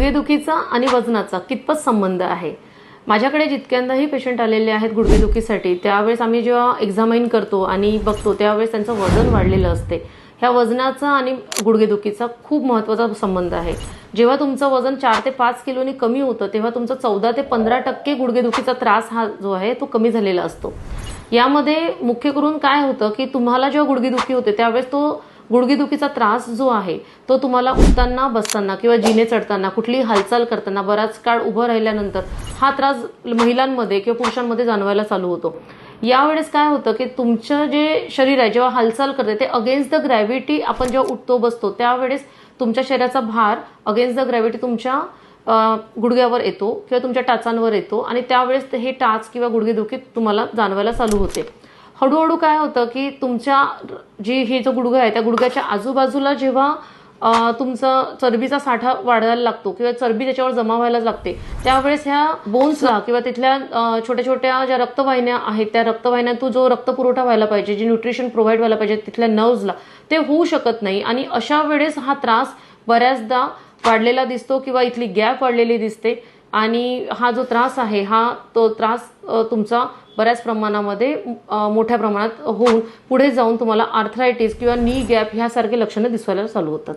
गुडघेदुखीचा आणि वजनाचा कितपत संबंध आहे? माझ्याकडे जितक्यांदाही पेशंट आलेले आहेत गुडघेदुखीसाठी त्यावेळेस आम्ही जेव्हा एक्झामाइन करतो आणि बघतो त्यावेळेस त्यांचं वजन वाढलेलं असते. ह्या वजनाचा आणि गुडघेदुखीचा खूप महत्त्वाचा संबंध आहे. जेव्हा तुमचं वजन चार ते पाच किलोनी कमी होतं तेव्हा तुमचं चौदा ते पंधरा टक्के गुडघेदुखीचा त्रास हा जो आहे तो कमी झालेला असतो. यामध्ये मुख्य करून काय होतं की तुम्हाला जेव्हा गुडघेदुखी होते त्यावेळेस तो गुडघेदुखीचा त्रास जो आहे तो तुम्हाला उठताना बसताना किंवा जिने चढताना कुठलीही हालचाल करताना बराच काळ उभं राहिल्यानंतर हा त्रास महिलांमध्ये किंवा पुरुषांमध्ये जाणवायला चालू होतो. यावेळेस काय होतं की तुमचं जे शरीर आहे जेव्हा हालचाल करते ते अगेन्स्ट द ग्रॅव्हिटी आपण जेव्हा उठतो बसतो त्यावेळेस तुमच्या शरीराचा भार अगेन्स्ट द ग्रॅव्हिटी तुमच्या गुडघ्यावर येतो किंवा तुमच्या टाचांवर येतो आणि त्यावेळेस हे टाच किंवा गुडघेदुखी तुम्हाला जाणवायला चालू होते. हळूहळू काय होतं की तुमच्या जी हे जो गुडघा आहे त्या गुडघ्याच्या आजूबाजूला जेव्हा तुमचा चरबीचा साठा वाढायला लागतो किंवा चरबी त्याच्यावर जमा व्हायला लागते त्यावेळेस ह्या बोन्सला किंवा तिथल्या छोट्या छोट्या ज्या रक्तवाहिन्या आहेत त्या रक्तवाहिन्यातून जो रक्तपुरवठा व्हायला पाहिजे जे न्यूट्रिशन प्रोव्हाइड व्हायला पाहिजे तिथल्या नर्व्सला ते होऊ शकत नाही. आणि अशा वेळेस हा त्रास बऱ्याचदा वाढलेला दिसतो किंवा इथली गॅप वाढलेली दिसते. आणि हा जो त्रास आहे हा तो त्रास तुमचा बऱ्याच प्रमाणामध्ये मोठ्या प्रमाणात होऊन पुढे जाऊन तुम्हाला आर्थरायटिस किंवा नी गॅप ह्यासारखे लक्षणं दिसायला चालू होतात.